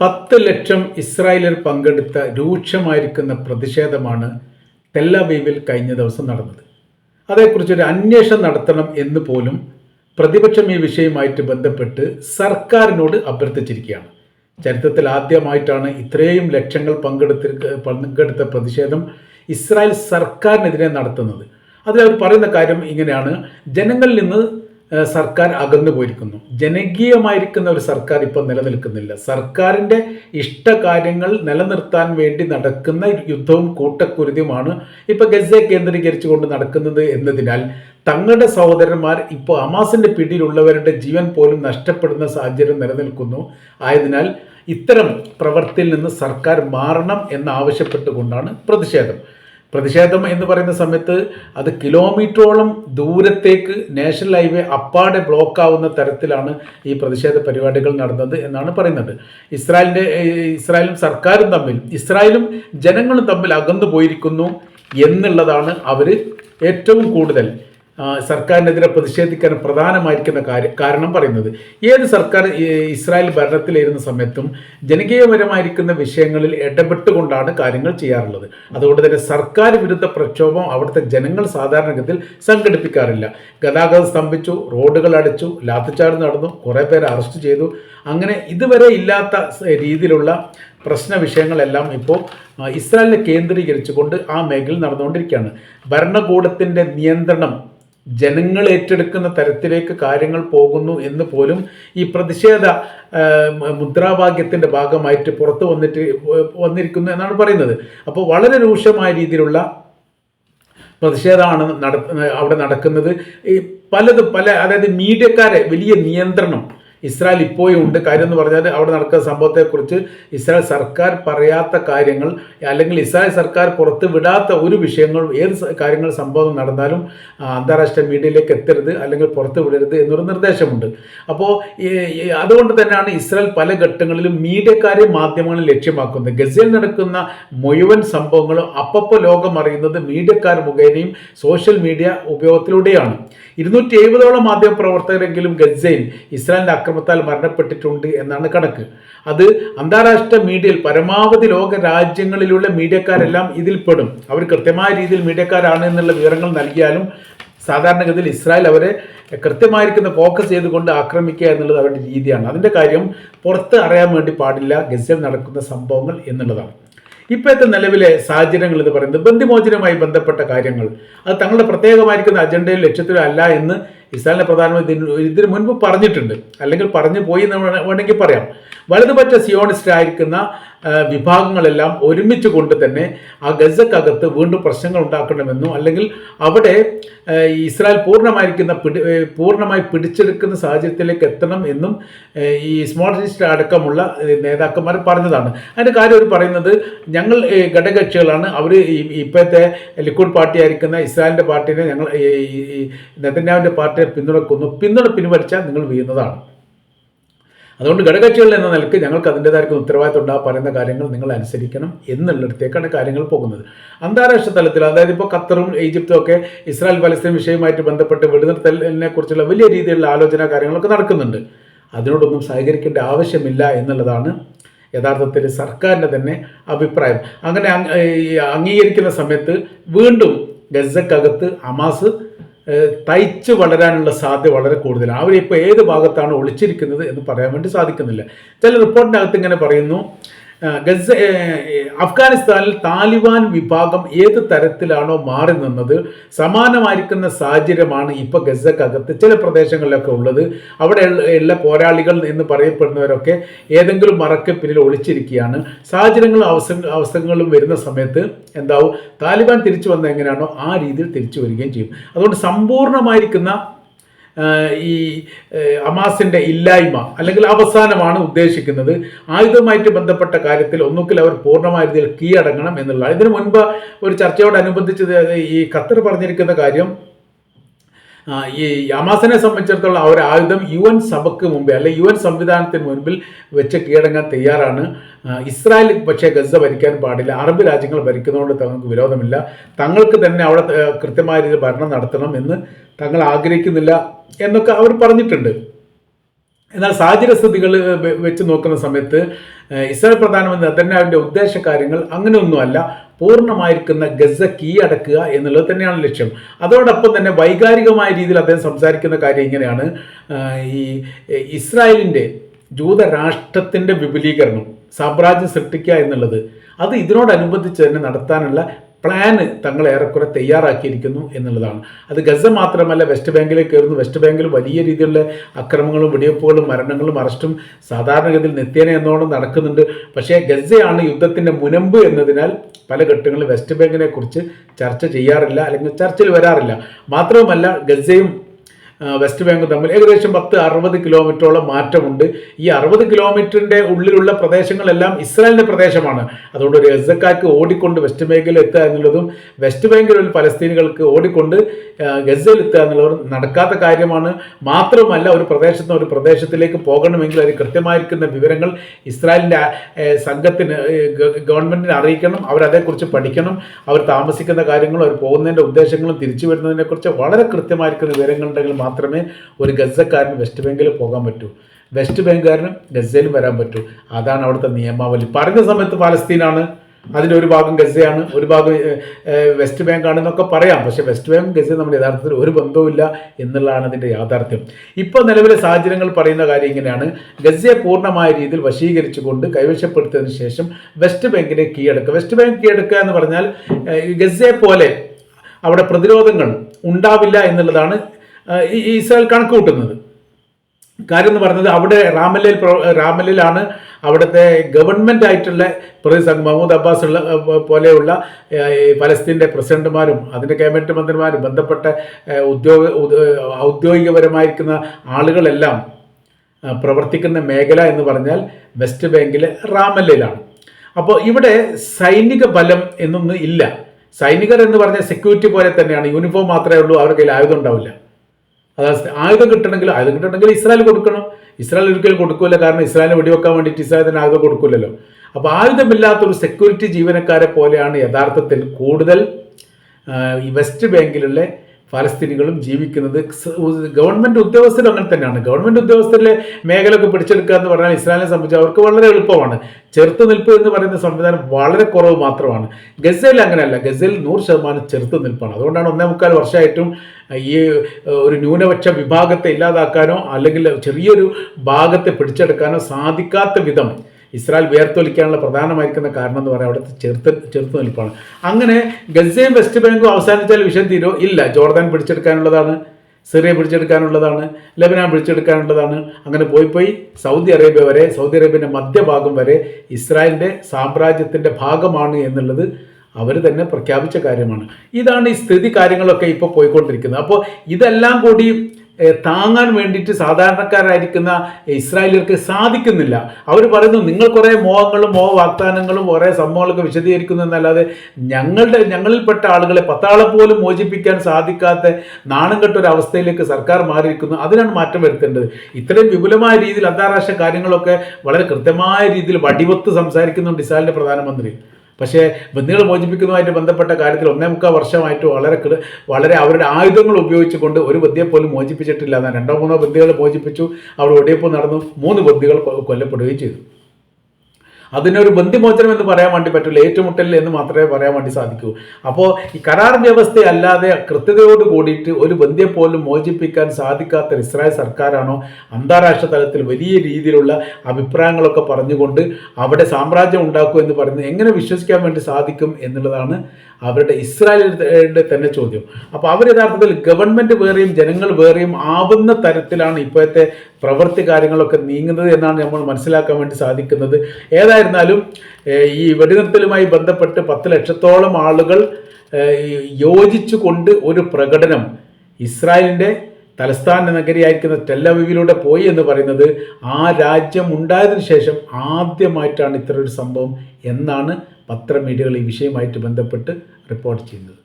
പത്ത് ലക്ഷം ഇസ്രായേലിൽ പങ്കെടുത്ത രൂക്ഷമായിരിക്കുന്ന പ്രതിഷേധമാണ് തെല്ലവീവിൽ കഴിഞ്ഞ ദിവസം നടന്നത്. അതേക്കുറിച്ച് ഒരു അന്വേഷണം നടത്തണം എന്ന് പോലും പ്രതിപക്ഷം ഈ വിഷയവുമായിട്ട് ബന്ധപ്പെട്ട് സർക്കാരിനോട് അഭ്യർത്ഥിച്ചിരിക്കുകയാണ്. ചരിത്രത്തിൽ ആദ്യമായിട്ടാണ് ഇത്രയും ലക്ഷങ്ങൾ പങ്കെടുത്തി പങ്കെടുത്ത പ്രതിഷേധം ഇസ്രായേൽ സർക്കാരിനെതിരെ നടത്തുന്നത്. അതിൽ അവർ പറയുന്ന കാര്യം ഇങ്ങനെയാണ്. ജനങ്ങളിൽ നിന്ന് സർക്കാർ അകന്നു പോയിരിക്കുന്നു. ജനകീയമായിരിക്കുന്ന ഒരു സർക്കാർ ഇപ്പോൾ നിലനിൽക്കുന്നില്ല. സർക്കാരിന്റെ ഇഷ്ടകാര്യങ്ങൾ നിലനിർത്താൻ വേണ്ടി നടക്കുന്ന യുദ്ധവും കൂട്ടക്കുരുതിയുമാണ് ഇപ്പോൾ ഗസയെ കേന്ദ്രീകരിച്ചുകൊണ്ട് നടക്കുന്നത് എന്നതിനാൽ തങ്ങളുടെ സഹോദരന്മാർ ഇപ്പോൾ അമാസിന്റെ പിടിയിലുള്ളവരുടെ ജീവൻ പോലും നഷ്ടപ്പെടുന്ന സാഹചര്യം നിലനിൽക്കുന്നു. ആയതിനാൽ ഇത്തരം പ്രവൃത്തിയിൽ നിന്ന് സർക്കാർ മാറണം എന്നാവശ്യപ്പെട്ടുകൊണ്ടാണ് പ്രതിഷേധം. പ്രതിഷേധം എന്ന് പറയുന്ന സമയത്ത് അത് കിലോമീറ്ററോളം ദൂരത്തേക്ക് നാഷണൽ ഹൈവേ അപ്പാടെ ബ്ലോക്ക് ആവുന്ന തരത്തിലാണ് ഈ പ്രതിഷേധ പരിപാടികൾ നടന്നത് എന്നാണ് പറയുന്നത്. ഇസ്രായേലിന്റെ ഇസ്രായേലും സർക്കാരും തമ്മിൽ ഇസ്രായേലും ജനങ്ങളും തമ്മിൽ അകന്നു പോയിരിക്കുന്നു എന്നുള്ളതാണ് അവർ ഏറ്റവും കൂടുതൽ സർക്കാരിനെതിരെ പ്രതിഷേധിക്കാൻ പ്രധാനമായിരിക്കുന്ന കാര്യം കാരണം പറയുന്നത് ഏത് സർക്കാർ ഇസ്രായേൽ ഭരണത്തിലിരുന്ന സമയത്തും ജനകീയപരമായിരിക്കുന്ന വിഷയങ്ങളിൽ ഇടപെട്ടുകൊണ്ടാണ് കാര്യങ്ങൾ ചെയ്യാറുള്ളത്. അതുകൊണ്ട് തന്നെ സർക്കാർ വിരുദ്ധ പ്രക്ഷോഭം അവിടുത്തെ ജനങ്ങൾ സാധാരണഗതിയിൽ സംഘടിപ്പിക്കാറില്ല. ഗതാഗതം സ്തംഭിച്ചു റോഡുകൾ അടച്ചു ലാത്തിച്ചാർജ് നടന്നു കുറേ പേരെ അറസ്റ്റ് ചെയ്തു അങ്ങനെ ഇതുവരെ ഇല്ലാത്ത രീതിയിലുള്ള പ്രശ്ന വിഷയങ്ങളെല്ലാം ഇപ്പോൾ ഇസ്രായേലിനെ കേന്ദ്രീകരിച്ചുകൊണ്ട് ആ മേഖലയിൽ നടന്നുകൊണ്ടിരിക്കുകയാണ്. ഭരണകൂടത്തിന്റെ നിയന്ത്രണം ജനങ്ങൾ ഏറ്റെടുക്കുന്ന തരത്തിലേക്ക് കാര്യങ്ങൾ പോകുന്നു എന്ന് പോലും ഈ പ്രതിഷേധ മുദ്രാവാക്യത്തിന്റെ ഭാഗമായിട്ട് പുറത്തു വന്നിട്ട് വന്നിരിക്കുന്നു എന്നാണ് പറയുന്നത്. അപ്പോൾ വളരെ രൂക്ഷമായ രീതിയിലുള്ള പ്രതിഷേധമാണ് നട അവിടെ നടക്കുന്നത്. ഈ പലതും പല അതായത് മീഡിയക്കാരെ വലിയ നിയന്ത്രണം ഇസ്രായേൽ ഇപ്പോഴും ഉണ്ട് കാര്യം എന്ന് പറഞ്ഞാൽ അവിടെ നടക്കുന്ന സംഭവത്തെക്കുറിച്ച് ഇസ്രായേൽ സർക്കാർ പറയാത്ത കാര്യങ്ങൾ അല്ലെങ്കിൽ ഇസ്രായേൽ സർക്കാർ പുറത്ത് വിടാത്ത ഒരു വിഷയങ്ങൾ ഏത് കാര്യങ്ങൾ സംഭവം നടന്നാലും അന്താരാഷ്ട്ര മീഡിയയിലേക്ക് എത്തരുത് അല്ലെങ്കിൽ പുറത്ത് വിടരുത് എന്നൊരു നിർദ്ദേശമുണ്ട്. അപ്പോൾ അതുകൊണ്ട് തന്നെയാണ് ഇസ്രായേൽ പല ഘട്ടങ്ങളിലും മീഡിയക്കാരെ മാധ്യമങ്ങളിൽ ലക്ഷ്യമാക്കുന്നത്. ഗസയിൽ നടക്കുന്ന മുഴുവൻ സംഭവങ്ങളും അപ്പപ്പോൾ ലോകം അറിയുന്നത് മീഡിയക്കാർ മുഖേനയും സോഷ്യൽ മീഡിയ ഉപയോഗത്തിലൂടെയാണ്. ഇരുന്നൂറ്റി എഴുപതോളം മാധ്യമ പ്രവർത്തകരെങ്കിലും ഗസയിൽ ഇസ്രായേലിന്റെ അക്രമത്താൽ മരണപ്പെട്ടിട്ടുണ്ട് എന്നാണ് കണക്ക്. അത് അന്താരാഷ്ട്ര മീഡിയയിൽ പരമാവധി ലോക രാജ്യങ്ങളിലുള്ള മീഡിയക്കാരെല്ലാം ഇതിൽ പെടും. അവർ കൃത്യമായ രീതിയിൽ മീഡിയക്കാരാണ് എന്നുള്ള വിവരങ്ങൾ നൽകിയാലും സാധാരണഗതിയിൽ ഇസ്രായേൽ അവരെ കൃത്യമായിരിക്കുന്ന ഫോക്കസ് ചെയ്തുകൊണ്ട് ആക്രമിക്കുക എന്നുള്ളത് അവരുടെ രീതിയാണ്. അതിന്റെ കാര്യം പുറത്ത് അറിയാൻ വേണ്ടി പാടില്ല. ഗസയിൽ നടക്കുന്ന സംഭവങ്ങൾ എന്നുള്ളതാണ്. ഇപ്പോഴത്തെ നിലവിലെ സാഹചര്യങ്ങൾ എന്ന് പറയുന്നത് ബന്ധുമോചനവുമായി ബന്ധപ്പെട്ട കാര്യങ്ങൾ. അത് തങ്ങളുടെ പ്രത്യേകമായിരിക്കുന്ന അജണ്ടയിൽ ലക്ഷ്യത്തിലല്ല എന്ന് ഇസ്രായേലിന്റെ പ്രധാനമന്ത്രി ഇതിന് മുൻപ് പറഞ്ഞിട്ടുണ്ട്. അല്ലെങ്കിൽ പറഞ്ഞു പോയി എന്ന് വേണ- വേണമെങ്കിൽ പറയാം. വലതുപക്ഷ സിയോണിസ്റ്റ് ആയിരിക്കുന്ന വിഭാഗങ്ങളെല്ലാം ഒരുമിച്ച് കൊണ്ട് തന്നെ ആ ഗസക്കകത്ത് വീണ്ടും പ്രശ്നങ്ങൾ ഉണ്ടാക്കണമെന്നും അല്ലെങ്കിൽ അവിടെ ഇസ്രായേൽ പൂർണമായിരിക്കുന്ന പിടി പൂർണമായി പിടിച്ചെടുക്കുന്ന സാഹചര്യത്തിലേക്ക് എത്തണം എന്നും ഈ സ്മോൾ ഈസ്റ്റ് അടക്കമുള്ള നേതാക്കന്മാർ പറഞ്ഞതാണ്. അതിന്റെ കാര്യം അവർ പറയുന്നത് ഞങ്ങൾ ഘടകകക്ഷികളാണ്. അവർ ഇപ്പോഴത്തെ ലിക്വിഡ് പാർട്ടി ആയിരിക്കുന്ന ഇസ്രായേലിന്റെ പാർട്ടിനെ ഞങ്ങൾ നെതന്യാവിന്റെ പാർട്ടി പാർട്ടിയെ പിന്തുണക്കുന്നു. പിന്തുണ പിൻവലിച്ചാൽ നിങ്ങൾ വീഴുന്നതാണ്. അതുകൊണ്ട് ഘടകകക്ഷികൾ എന്ന നിലയ്ക്ക് ഞങ്ങൾക്ക് അതിന്റെതായിരിക്കും ഉത്തരവാദിത്വം ഉണ്ടാകാൻ പറയുന്ന കാര്യങ്ങൾ നിങ്ങൾ അനുസരിക്കണം എന്നുള്ളിടത്തേക്കാണ് കാര്യങ്ങൾ പോകുന്നത്. അന്താരാഷ്ട്ര തലത്തിൽ അതായത് ഇപ്പോൾ ഖത്തറും ഈജിപ്തും ഒക്കെ ഇസ്രായേൽ പലസ്തീൻ വിഷയവുമായിട്ട് ബന്ധപ്പെട്ട് വെടിനിർത്തലിനെ കുറിച്ചുള്ള വലിയ രീതിയിലുള്ള ആലോചന കാര്യങ്ങളൊക്കെ നടക്കുന്നുണ്ട്. അതിനോടൊന്നും സഹകരിക്കേണ്ട ആവശ്യമില്ല എന്നുള്ളതാണ് യഥാർത്ഥത്തിൽ സർക്കാരിന്റെ തന്നെ അഭിപ്രായം. അങ്ങനെ അങ്- അംഗീകരിക്കുന്ന സമയത്ത് വീണ്ടും ഗസക്കകത്ത് ഏഹ്, തയ്ച്ച് വളരാനുള്ള സാധ്യത വളരെ കൂടുതലാണ്. അവരിപ്പോൾ ഏത് ഭാഗത്താണ് ഒളിച്ചിരിക്കുന്നത് എന്ന് പറയാൻ വേണ്ടി സാധിക്കുന്നില്ല. ചില റിപ്പോർട്ടിനകത്ത് ഇങ്ങനെ പറയുന്നു ഗസ അഫ്ഗാനിസ്ഥാനിൽ താലിബാൻ വിഭാഗം ഏത് തരത്തിലാണോ മാറി നിന്നത് സമാനമായിരിക്കുന്ന സാഹചര്യമാണ് ഇപ്പോൾ ഗസക്കകത്ത്. ചില പ്രദേശങ്ങളിലൊക്കെ ഉള്ളത്. അവിടെ ഉള്ള- പോരാളികൾ എന്ന് പറയപ്പെടുന്നവരൊക്കെ ഏതെങ്കിലും മറക്ക് പിന്നിൽ ഒളിച്ചിരിക്കുകയാണ്. സാഹചര്യങ്ങളും അവസ അവസരങ്ങളും വരുന്ന സമയത്ത് എന്താവും? താലിബാൻ തിരിച്ചു വന്ന എങ്ങനെയാണോ ആ രീതിയിൽ തിരിച്ചു വരികയും ചെയ്യും. അതുകൊണ്ട് സമ്പൂർണമായിരിക്കുന്ന ഈ അമാസിന്റെ ഇല്ലായ്മ അല്ലെങ്കിൽ അവസാനമാണ് ഉദ്ദേശിക്കുന്നത്. ആയുധവുമായിട്ട് ബന്ധപ്പെട്ട കാര്യത്തിൽ ഒന്നുകിൽ അവർ പൂർണമായ രീതിയിൽ കീഴടങ്ങണം എന്നുള്ളതാണ്. ഇതിനു മുൻപ് ഒരു ചർച്ചയോടനുബന്ധിച്ച് ഈ ഖത്തർ പറഞ്ഞിരിക്കുന്ന കാര്യം ഈ യാമാസനെ സംബന്ധിച്ചിടത്തോളം അവർ ആയുധം യു എൻ സഭയ്ക്ക് മുമ്പേ അല്ലെ യു എൻ സംവിധാനത്തിന് മുൻപിൽ വെച്ച് കീഴടങ്ങാൻ തയ്യാറാണ്. ഇസ്രായേൽ പക്ഷേ ഗസ ഭരിക്കാൻ പാടില്ല. അറബ് രാജ്യങ്ങൾ ഭരിക്കുന്നതുകൊണ്ട് തങ്ങൾക്ക് വിരോധമില്ല. തങ്ങൾക്ക് തന്നെ അവിടെ കൃത്യമായ രീതിയിൽ ഭരണം നടത്തണം എന്ന് തങ്ങൾ ആഗ്രഹിക്കുന്നില്ല എന്നൊക്കെ അവർ പറഞ്ഞിട്ടുണ്ട്. എന്നാൽ സാഹചര്യസ്ഥിതികൾ വെച്ച് നോക്കുന്ന സമയത്ത് ഇസ്രായേൽ പ്രധാനമന്ത്രി നെതന്യാഹുവിന്റെ ഉദ്ദേശ കാര്യങ്ങൾ അങ്ങനെയൊന്നുമല്ല. പൂർണമായിരിക്കുന്ന ഗസ കീഴടക്കുക എന്നുള്ളത് തന്നെയാണ് ലക്ഷ്യം. അതോടൊപ്പം തന്നെ വൈകാരികമായ രീതിയിൽ അദ്ദേഹം സംസാരിക്കുന്ന കാര്യം ഇങ്ങനെയാണ്. ഈ ഇസ്രായേലിന്റെ ജൂതരാഷ്ട്രത്തിന്റെ വിപുലീകരണം സാമ്രാജ്യം സൃഷ്ടിക്കുക എന്നുള്ളത്. അത് ഇതിനോടനുബന്ധിച്ച് തന്നെ നടത്താനുള്ള പ്ലാന് തങ്ങൾ ഏറെക്കുറെ തയ്യാറാക്കിയിരിക്കുന്നു എന്നുള്ളതാണ്. അത് ഗസ മാത്രമല്ല വെസ്റ്റ് ബാങ്കിലേക്ക് കയറുന്നു. വെസ്റ്റ് ബാങ്കിൽ വലിയ രീതിയിലുള്ള അക്രമങ്ങളും വെടിവെപ്പുകളും മരണങ്ങളും അറസ്റ്റും സാധാരണഗതിയിൽ നിത്യേന എന്നോണം നടക്കുന്നുണ്ട്. പക്ഷേ ഗസയാണ് യുദ്ധത്തിന്റെ മുനമ്പ് എന്നതിനാൽ പല ഘട്ടങ്ങളിൽ വെസ്റ്റ് ബാങ്കിനെ കുറിച്ച് ചർച്ച ചെയ്യാറില്ല അല്ലെങ്കിൽ ചർച്ചയിൽ വരാറില്ല. മാത്രവുമല്ല ഗസയും വെസ്റ്റ് ബാങ്കും തമ്മിൽ ഏകദേശം പത്ത് അറുപത് കിലോമീറ്ററോളം മാറ്റമുണ്ട്. ഈ അറുപത് കിലോമീറ്ററിന്റെ ഉള്ളിലുള്ള പ്രദേശങ്ങളെല്ലാം ഇസ്രായേലിന്റെ പ്രദേശമാണ്. അതുകൊണ്ട് ഒരു ഗസക്കാർക്ക് ഓടിക്കൊണ്ട് വെസ്റ്റ് ബാങ്കിൽ എത്തുക എന്നുള്ളതും വെസ്റ്റ് ബാങ്കിലുള്ള പലസ്തീനികൾക്ക് ഓടിക്കൊണ്ട് ഗസയിൽ എത്തുക എന്നുള്ളതും നടക്കാത്ത കാര്യമാണ്. മാത്രമല്ല ഒരു പ്രദേശത്ത് ഒരു പ്രദേശത്തിലേക്ക് പോകണമെങ്കിൽ അതിന് കൃത്യമായിരിക്കുന്ന വിവരങ്ങൾ ഇസ്രായേലിന്റെ സംഘത്തിന് ഗവൺമെന്റിനെ അറിയിക്കണം. അവരതേക്കുറിച്ച് പഠിക്കണം. അവർ താമസിക്കുന്ന കാര്യങ്ങളും അവർ പോകുന്നതിന്റെ ഉദ്ദേശങ്ങളും തിരിച്ചു വരുന്നതിനെക്കുറിച്ച് വളരെ കൃത്യമായിരിക്കുന്ന വിവരങ്ങൾ ഉണ്ടെങ്കിൽ മാത്രമേ ഒരു ഗസക്കാരന് വെസ്റ്റ് ബംഗാളിൽ പോകാൻ പറ്റൂ. വെസ്റ്റ് ബംഗാളിന് ഗസയിലും വരാൻ പറ്റൂ. അതാണ് അവിടുത്തെ നിയമാവലി. പറഞ്ഞ സമയത്ത് പാലസ്തീനാണ് അതിന്റെ ഒരു ഭാഗം ഗസയാണ്. ഒരു ഭാഗം വെസ്റ്റ് ബാങ്ക് ആണെന്നൊക്കെ പറയാം. പക്ഷേ വെസ്റ്റ് ബാങ്ക് ഗസയും നമ്മുടെ യഥാർത്ഥത്തിൽ ഒരു ബന്ധവുമില്ല എന്നുള്ളതാണ് അതിന്റെ യാഥാർത്ഥ്യം. ഇപ്പോൾ നിലവിലെ സാഹചര്യങ്ങൾ പറയുന്ന കാര്യം ഇങ്ങനെയാണ്. ഗസയെ പൂർണമായ രീതിയിൽ വശീകരിച്ചുകൊണ്ട് കൈവശപ്പെടുത്തിയതിനു ശേഷം വെസ്റ്റ് ബാങ്കിനെ കീഴടക്കുക. വെസ്റ്റ് ബാങ്ക് കീഴടക്കുക എന്ന് പറഞ്ഞാൽ ഗസയെ പോലെ അവിടെ പ്രതിരോധങ്ങൾ ഉണ്ടാവില്ല എന്നുള്ളതാണ് ഇസ്രായേൽ കണക്ക് കൂട്ടുന്നത് കാര്യം എന്ന് പറഞ്ഞത് അവിടെ റാമല്ലയിൽ റാമല്ലയിലാണ് അവിടുത്തെ ഗവൺമെന്റ് ആയിട്ടുള്ള പ്രതി മഹമ്മൂദ് അബ്ബാസ് ഉള്ള പോലെയുള്ള ഫലസ്തീന്റെ പ്രസിഡന്റുമാരും അതിന്റെ ക്യാബിനറ്റ് മന്ത്രിമാരും ബന്ധപ്പെട്ട ഉദ്യോഗ ഔദ്യോഗികപരമായിരിക്കുന്ന ആളുകളെല്ലാം പ്രവർത്തിക്കുന്ന മേഖല എന്ന് പറഞ്ഞാൽ വെസ്റ്റ് ബാങ്കിലെ റാമല്ലയിലാണ് അപ്പോൾ ഇവിടെ സൈനിക ബലം എന്നൊന്നും ഇല്ല. സൈനികർ എന്ന് പറഞ്ഞാൽ സെക്യൂരിറ്റി പോലെ തന്നെയാണ്. യൂണിഫോം മാത്രമേ ഉള്ളൂ അവരുടെ കയ്യിൽ ആയുധം ഉണ്ടാവില്ല. അതായത് ആയുധം കിട്ടണമെങ്കിൽ ആയുധം കിട്ടണമെങ്കിൽ ഇസ്രായേൽ കൊടുക്കണം. ഇസ്രായേൽ ഒരിക്കലും കൊടുക്കില്ല കാരണം ഇസ്രായേലിനെ വെടിവെക്കാൻ വേണ്ടിയിട്ട് ഇസ്രായേൽ തന്നെ ആയുധം കൊടുക്കില്ലല്ലോ അപ്പോൾ ആയുധമില്ലാത്തൊരു സെക്യൂരിറ്റി ജീവനക്കാരെ പോലെയാണ് യഥാർത്ഥത്തിൽ കൂടുതൽ വെസ്റ്റ് ബാങ്കിലുള്ള ഫലസ്തീനികളും ജീവിക്കുന്നത് ഗവൺമെന്റ് ഉദ്യോഗസ്ഥരും അങ്ങനെ തന്നെയാണ്. ഗവൺമെന്റ് ഉദ്യോഗസ്ഥരിലെ മേഖലയൊക്കെ പിടിച്ചെടുക്കുക എന്ന് പറഞ്ഞാൽ ഇസ്രായേലിനെ സംബന്ധിച്ച് അവർക്ക് വളരെ എളുപ്പമാണ്. ചെറുത്ത് നിൽപ്പ് എന്ന് പറയുന്ന സംവിധാനം വളരെ കുറവ് മാത്രമാണ്. ഗസയിൽ അങ്ങനെയല്ല. ഗസയിൽ നൂറ് ശതമാനം ചെറുത്ത് നിൽപ്പാണ്. അതുകൊണ്ടാണ് ഒന്നേ മുക്കാൽ വർഷമായിട്ടും ഈ ഒരു ന്യൂനപക്ഷ വിഭാഗത്തെ ഇല്ലാതാക്കാനോ അല്ലെങ്കിൽ ചെറിയൊരു ഭാഗത്തെ പിടിച്ചെടുക്കാനോ സാധിക്കാത്ത വിധം ഇസ്രായേൽ വേർത്തൊലിക്കാനുള്ള പ്രധാനമായിരിക്കുന്ന കാരണം എന്ന് പറയാം അവിടുത്തെ ചെറുത്ത് ചെറുത്ത് നിൽപ്പാണ് അങ്ങനെ ഗസയും വെസ്റ്റ് ബാങ്കും അവസാനിച്ചാൽ വിഷയം തീരോ? ഇല്ല. ജോർദാൻ പിടിച്ചെടുക്കാനുള്ളതാണ് സിറിയ പിടിച്ചെടുക്കാനുള്ളതാണ് ലബനാൻ പിടിച്ചെടുക്കാനുള്ളതാണ്. അങ്ങനെ പോയി പോയി സൗദി അറേബ്യ വരെ സൗദി അറേബ്യന്റെ മധ്യഭാഗം വരെ ഇസ്രായേലിന്റെ സാമ്രാജ്യത്തിന്റെ ഭാഗമാണ് എന്നുള്ളത് അവർ തന്നെ പ്രഖ്യാപിച്ച കാര്യമാണ്. ഇതാണ് ഈ സ്ഥിതി കാര്യങ്ങളൊക്കെ ഇപ്പോൾ പോയിക്കൊണ്ടിരിക്കുന്നത്. അപ്പോൾ ഇതെല്ലാം കൂടി താങ്ങാൻ വേണ്ടിയിട്ട് സാധാരണക്കാരായിരിക്കുന്ന ഇസ്രായേലിയർക്ക് സാധിക്കുന്നില്ല. അവർ പറയുന്നു നിങ്ങൾ കുറേ മോഹങ്ങളും മോഹ വാഗ്ദാനങ്ങളും കുറേ സംഭവങ്ങളൊക്കെ വിശദീകരിക്കുന്നു എന്നല്ലാതെ ഞങ്ങളുടെ ഞങ്ങളിൽപ്പെട്ട ആളുകളെ പത്താളെ പോലും മോചിപ്പിക്കാൻ സാധിക്കാത്ത നാണം കെട്ടൊരവസ്ഥയിലേക്ക് സർക്കാർ മാറിയിരിക്കുന്നു. അതിനാണ് മാറ്റം വരുത്തേണ്ടത്. ഇത്രയും വിപുലമായ രീതിയിൽ അന്താരാഷ്ട്ര കാര്യങ്ങളൊക്കെ വളരെ കൃത്യമായ രീതിയിൽ വടിവത്ത് സംസാരിക്കുന്നുണ്ട് ഇസ്രായേലിന്റെ പ്രധാനമന്ത്രി. പക്ഷേ ബന്ദികൾ മോചിപ്പിക്കുന്നതുമായിട്ട് ബന്ധപ്പെട്ട കാര്യത്തിൽ ഒന്നേ മുക്കാൽ വർഷമായിട്ട് വളരെ വളരെ അവരുടെ ആയുധങ്ങൾ ഉപയോഗിച്ചുകൊണ്ട് ഒരു ബന്ധിയെ പോലും മോചിപ്പിച്ചിട്ടില്ല. എന്നാൽ രണ്ടോ മൂന്നോ ബന്ദികൾ മോചിപ്പിച്ചു. അവർ ഒടിയപ്പോൾ നടന്നു. മൂന്ന് ബന്ദികൾ കൊല്ലപ്പെടുകയും ചെയ്തു. അതിനൊരു ബന്ധിമോചനം എന്ന് പറയാൻ വേണ്ടി പറ്റില്ല. ഏറ്റുമുട്ടൽ എന്ന് മാത്രമേ പറയാൻ വേണ്ടി സാധിക്കൂ. അപ്പോൾ ഈ കരാർ വ്യവസ്ഥ അല്ലാതെ കൃത്യതയോട് കൂടിയിട്ട് ഒരു ബന്ധിയെ പോലും മോചിപ്പിക്കാൻ സാധിക്കാത്ത ഇസ്രായേൽ സർക്കാരാണോ അന്താരാഷ്ട്ര തലത്തിൽ വലിയ രീതിയിലുള്ള അഭിപ്രായങ്ങളൊക്കെ പറഞ്ഞുകൊണ്ട് അവിടെ സാമ്രാജ്യം ഉണ്ടാക്കും എന്ന് പറയുന്നത് എങ്ങനെ വിശ്വസിക്കാൻ വേണ്ടി സാധിക്കും എന്നുള്ളതാണ് അവരുടെ ഇസ്രായേലിന്റെ തന്നെ ചോദ്യം. അപ്പോൾ അവർ യഥാർത്ഥത്തിൽ ഗവൺമെന്റ് വേറെയും ജനങ്ങൾ വേറെയും ആവുന്ന തരത്തിലാണ് ഇപ്പോഴത്തെ പ്രവൃത്തി കാര്യങ്ങളൊക്കെ നീങ്ങുന്നത് എന്നാണ് നമ്മൾ മനസ്സിലാക്കാൻ വേണ്ടി സാധിക്കുന്നത്. ഏതായിരുന്നാലും ഏഹ്, ഈ വെടിനിർത്തലുമായി ബന്ധപ്പെട്ട് പത്ത് ലക്ഷത്തോളം ആളുകൾ യോജിച്ചുകൊണ്ട് ഒരു പ്രകടനം ഇസ്രായേലിന്റെ തലസ്ഥാന നഗരിയായിരിക്കുന്ന ടെല്ലവിവിലൂടെ പോയി എന്ന് പറയുന്നത് ആ രാജ്യം ഉണ്ടായതിനു ശേഷം ആദ്യമായിട്ടാണ് ഇത്തരൊരു സംഭവം എന്നാണ് പത്രമീഡിയകൾ ഈ വിഷയമായിട്ട് ബന്ധപ്പെട്ട് റിപ്പോർട്ട് ചെയ്യുന്നത്.